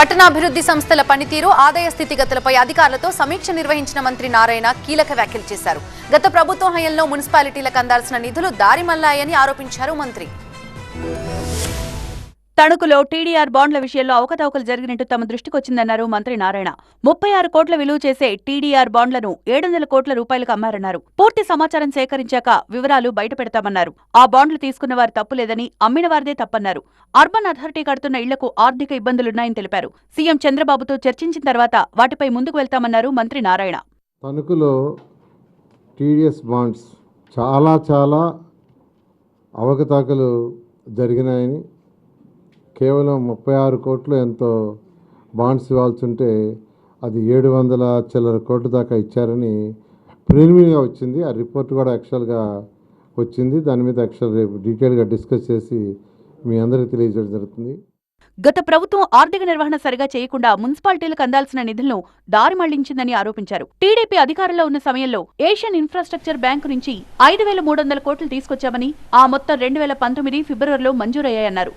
పట్టణాభివృద్ధి సంస్థల పనితీరు ఆదాయ స్థితిగతులపై అధికారులతో సమీక్ష నిర్వహించిన మంత్రి నారాయణ కీలక వ్యాఖ్యలు చేశారు. గత ప్రభుత్వ హయంలో మున్సిపాలిటీలకు అందాల్సిన నిధులు దారిమల్లాయని ఆరోపించారు మంత్రి. తణుకులో టీడీఆర్ బాండ్ల విషయంలో అవకతవకలు జరిగినట్టు తమ దృష్టికొచ్చిందన్నారు మంత్రి నారాయణ. ముప్పై ఆరు కోట్ల విలువ చేసే టీడీఆర్ బాండ్లను ఏడు వందల కోట్ల రూపాయలకు అమ్మారన్నారు. పూర్తి సమాచారం సేకరించాక వివరాలు బయటపెడతామన్నారు. ఆ బాండ్లు తీసుకున్న వారు తప్పులేదని అమ్మిన వారిదే తప్పన్నారు. అర్బన్ అథారిటీ కడుతున్న ఇళ్ళకు ఆర్థిక ఇబ్బందులున్నాయని తెలిపారు. సీఎం చంద్రబాబుతో చర్చించిన తర్వాత వాటిపై ముందుకు వెళ్తామన్నారు మంత్రి నారాయణ. తణుకులో టీడీఎస్ బాండ్స్ చాలా చాలా అవకతవకలు జరిగినాయని కేవలం ముప్పై ఆరు కోట్లు ఎంతో బాండ్స్ ఇవ్వాల్సి ఉంటే అది ఏడు వందల చిల్లర కోట్లు దాకా ఇచ్చారని ప్రిలిమినరీగా వచ్చింది. ఆ రిపోర్ట్ కూడా యాక్చువల్గా వచ్చింది. దాని మీద యాక్చువల్ రేపు డీటెయిల్గా డిస్కస్ చేసి మీ అందరికీ తెలియజేయడం జరుగుతుంది. గత ప్రభుత్వం ఆర్థిక నిర్వహణ సరిగా చేయకుండా మున్సిపాలిటీలకు అందాల్సిన నిధులను దారి మళ్ళించిందని ఆరోపించారు. టీడీపీ అధికారంలో ఉన్న సమయంలో ఏషియన్ ఇన్ఫ్రాస్ట్రక్చర్ బ్యాంకు నుంచి ఐదు వేల మూడు వందల కోట్లు తీసుకొచ్చామని ఆ మొత్తం రెండు వేల పంతొమ్మిది ఫిబ్రవరిలో మంజూరయ్యాయన్నారు.